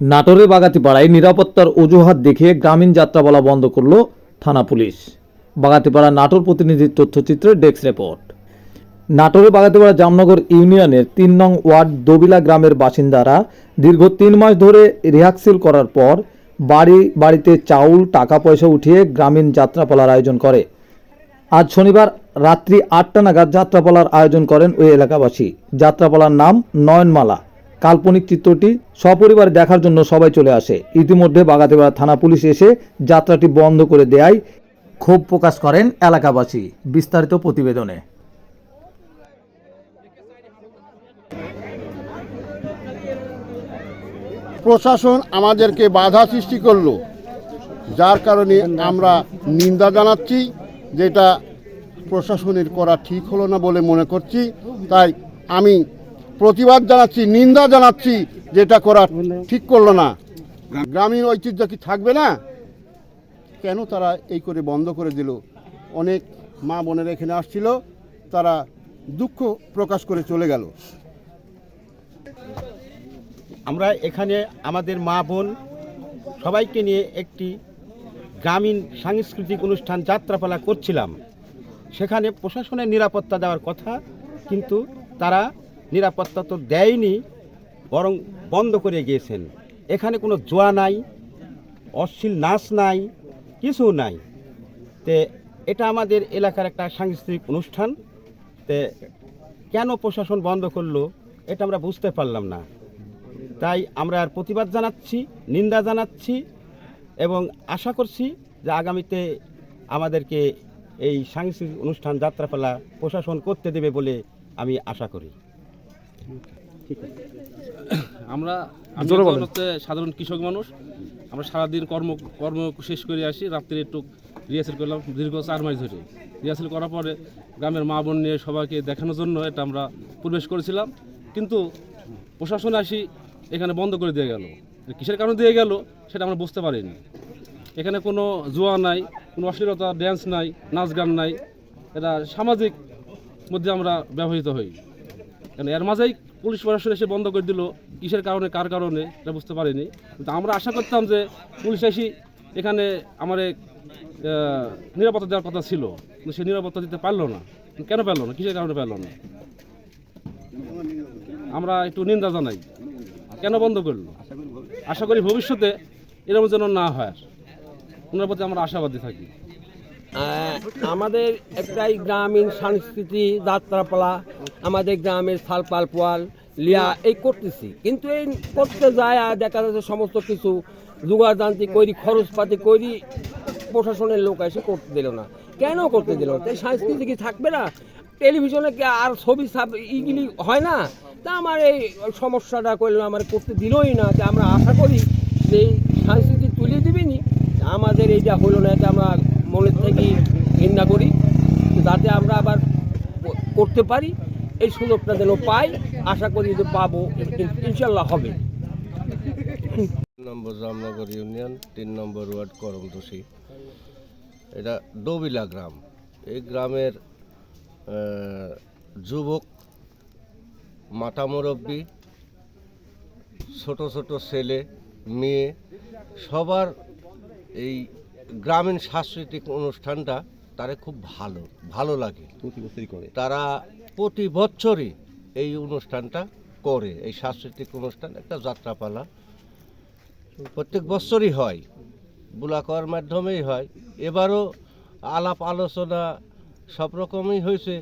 নাটোরের বাগাতিপাড়ায় নিরাপত্তার অজুহাত দেখিয়ে গ্রামীণ যাত্রা বলা বন্ধ করল থানা পুলিশ। বাগাতিপাড়া নাটোর প্রতিনিধির তথ্যচিত্রে ডেস্ক রিপোর্ট। নাটোরের বাগাতিপাড়া জামনগর ইউনিয়নের তিন নং ওয়ার্ড দবিলা গ্রামের বাসিন্দারা দীর্ঘ তিন মাস ধরে রিহার্সেল করার পর বাড়ি, বাড়িতে চাউল টাকা পয়সা উঠিয়ে গ্রামীণ যাত্রাপালার আয়োজন করে। আজ শনিবার রাত্রি আটটা নাগাদ যাত্রাপালার আয়োজন করেন ওই এলাকাবাসী। যাত্রাপালার নাম নয়নমালা। কাল্পনিক চিত্রটি সপরিবার দেখার জন্য সবাই চলে আসে। ইতিমধ্যে বাগাতিপাড়া থানা পুলিশ এসে যাত্রাটি বন্ধ করে দেয় ক্ষোভ প্রকাশ করেন এলাকাবাসী বিস্তারিত প্রতিবেদনে। প্রশাসন আমাদেরকে বাধা সৃষ্টি করল, যার কারণে আমরা নিন্দা জানাচ্ছি, যেটা প্রশাসনের করা ঠিক হলো না বলে মনে করছি। তাই আমি প্রতিবাদ জানাচ্ছি, নিন্দা জানাচ্ছি যেটা করা ঠিক করল না। গ্রামীণ ঐতিহ্য কি থাকবে না? কেন তারা এই করে বন্ধ করে দিল? অনেক মা বোনেরা এখানে আসছিল, তারা দুঃখ প্রকাশ করে চলে গেল। আমরা এখানে আমাদের মা বোন সবাইকে নিয়ে একটি গ্রামীণ সাংস্কৃতিক অনুষ্ঠান যাত্রাপালা করছিলাম। সেখানে প্রশাসনের নিরাপত্তা দেওয়ার কথা, কিন্তু তারা নিরাপত্তা তো দেয়নি, বরং বন্ধ করে গিয়েছেন। এখানে কোনো জোয়া নাই, অশ্লীল নাচ নাই, কিছু নাই। তে এটা আমাদের এলাকার একটা সাংস্কৃতিক অনুষ্ঠান। তে কেন প্রশাসন বন্ধ করল, এটা আমরা বুঝতে পারলাম না। তাই আমরা আর প্রতিবাদ জানাচ্ছি, নিন্দা জানাচ্ছি, এবং আশা করছি যে আগামীতে আমাদেরকে এই সাংস্কৃতিক অনুষ্ঠান, যাত্রাপালা প্রশাসন করতে দেবে বলে আমি আশা করি। আমরা হচ্ছে সাধারণ কৃষক মানুষ আমরা সারাদিন কর্ম কর্ম শেষ করে আসি রাত্রে একটু রিহার্সেল করলাম দীর্ঘ চার মাস ধরে। রিহার্সেল করার পরে গ্রামের মা বোন নিয়ে সবাইকে দেখানোর জন্য এটা আমরা প্রবেশ করেছিলাম। কিন্তু প্রশাসন আসি এখানে বন্ধ করে দিয়ে গেল। কিসের কারণে দিয়ে গেল সেটা আমরা বুঝতে পারিনি। এখানে কোনো জোয়া নাই কোনো অশ্লীলতা ড্যান্স নাই নাচ গান নাই। এটা সামাজিক মধ্যে আমরা ব্যবহৃত হই। কেন? এর মাঝেই পুলিশ প্রশাসন এসে বন্ধ করে দিল। কিসের কারণে, কার কারণে, এটা বুঝতে পারিনি। কিন্তু আমরা আশা করতাম যে পুলিশ এসে এখানে আমার নিরাপত্তা দেওয়ার কথা ছিল। কিন্তু সে নিরাপত্তা দিতে পারল না। কেন পারল না? কিসের কারণে পারল না? আমরা একটু নিন্দা জানাই। কেন বন্ধ করল? আশা করি ভবিষ্যতে এরকম যেন না হয়। ওনার প্রতি আমরা আশাবাদী থাকি। আমাদের একটাই গ্রামীণ সংস্কৃতি যাত্রাপালা, আমাদের গ্রামের সালপাল পোয়াল, লিয়া, এই করতেছি। কিন্তু এই করতে যায় আর দেখা যাচ্ছে সমস্ত কিছু যোগাযান্ত্রিক করি খরচপাতি করি প্রশাসনের লোক এসে করতে দিল না। কেন করতে দিল? না তাই সংস্কৃতি কি থাকবে না? টেলিভিশনে কি আর ছবি সাব ইগুলি হয় না? তা আমার এই সমস্যাটা করল আমার করতে দিলই না। তা আমরা আশা করি যে এই সংস্কৃতি তুলে দিবেনি। আমাদের এইটা হলো না, এটা আমরা মনের থেকে ঘৃণা করি, যাতে আমরা আবার করতে পারি। এই সুযোগটা যেন পাই, আশা করি যে পাবো ইন- ইনশাল্লাহ হবে নম্বর জামনগর ইউনিয়ন, তিন নম্বর ওয়ার্ড করমদোষী। এটা ডবিলা গ্রাম। এই গ্রামের যুবক মাথা মুরব্বী, ছোট ছোট ছেলে, মেয়ে, সবার এই গ্রামীণ সাংস্কৃতিক অনুষ্ঠানটা তারা খুব ভালো ভালো লাগে। প্রতি বছরই করে। তারা প্রতি বছরই এই অনুষ্ঠানটা করে এই সাংস্কৃতিক অনুষ্ঠান একটা যাত্রাপালা। প্রত্যেক বছরই হয় বুলাকর মাধ্যমেই হয়। এবারও আলাপ আলোচনা সব রকমই হয়েছে।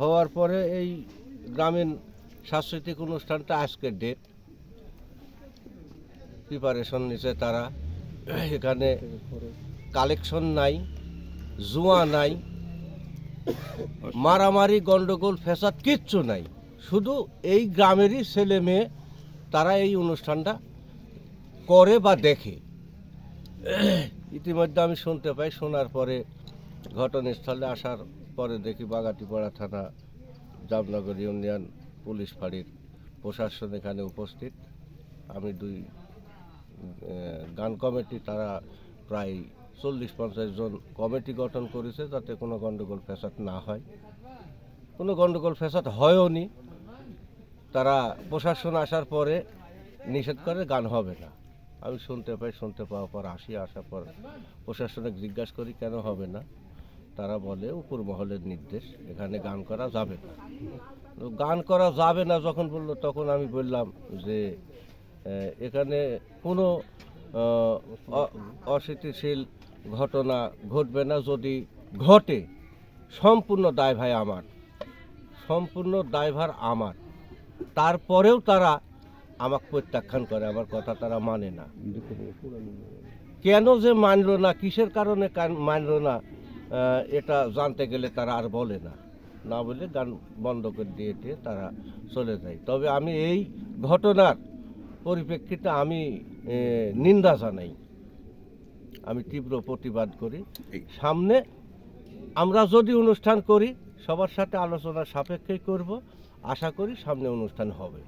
হওয়ার পরে এই গ্রামীণ সাংস্কৃতিক অনুষ্ঠানটা আজকের ডেট প্রিপারেশন নিছে তারা। এখানে কালেকশন নাই, জুয়া নাই, মারামারি, গন্ডগোল ফেসাদ কিচ্ছু নাই। শুধু এই গ্রামেরই ছেলে মেয়ে, তারা এই অনুষ্ঠানটা করে বা দেখে। ইতিমধ্যে আমি শুনতে পাই, শোনার পরে ঘটনাস্থলে আসার পরে দেখি বাগাতিপাড়া থানা, জামনগর ইউনিয়ন, পুলিশ ফাঁড়ির প্রশাসন এখানে উপস্থিত। আমি দুই গান কমিটি, তারা প্রায় চল্লিশ পঞ্চাশ জন কমিটি গঠন করেছে যাতে কোনো গণ্ডগোল ফ্যাসাদ না হয় কোনো গণ্ডগোল ফ্যাসাদ হয়ও নি তারা প্রশাসন আসার পরে নিষেধ করে গান হবে না আমি শুনতে পাই শুনতে পাওয়ার পর আসি আসার পর প্রশাসনে জিজ্ঞাসা করি কেন হবে না তারা বলে উপর মহলের নির্দেশ এখানে গান করা যাবে না গান করা যাবে না যখন বলল তখন আমি বললাম যে এখানে কোনো আহ, অ- অস্থিতিশীল ঘটনা ঘটবে না যদি ঘটে, সম্পূর্ণ দায়ভার আমার। সম্পূর্ণ দায়ভার আমার। তারপরেও তারা আমাকে প্রত্যাখ্যান করে, আমার কথা তারা মানে না। কেন যে মানলো না, কিসের কারণে মানলো না এটা জানতে গেলে তারা আর বলে না। না বলে গান বন্ধ করে দিয়ে দিয়ে তারা চলে যায়। তবে আমি এই ঘটনার পরিপ্রেক্ষিতে আমি নিন্দা জানাই। আমি তীব্র প্রতিবাদ করি। সামনে আমরা যদি অনুষ্ঠান করি সবার সাথে আলোচনা সাপেক্ষেই করব। আশা করি সামনে অনুষ্ঠান হবে।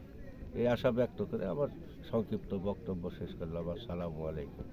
এই আশা ব্যক্ত করে আমার সংক্ষিপ্ত বক্তব্য শেষ করলাম। আসসালামু আলাইকুম।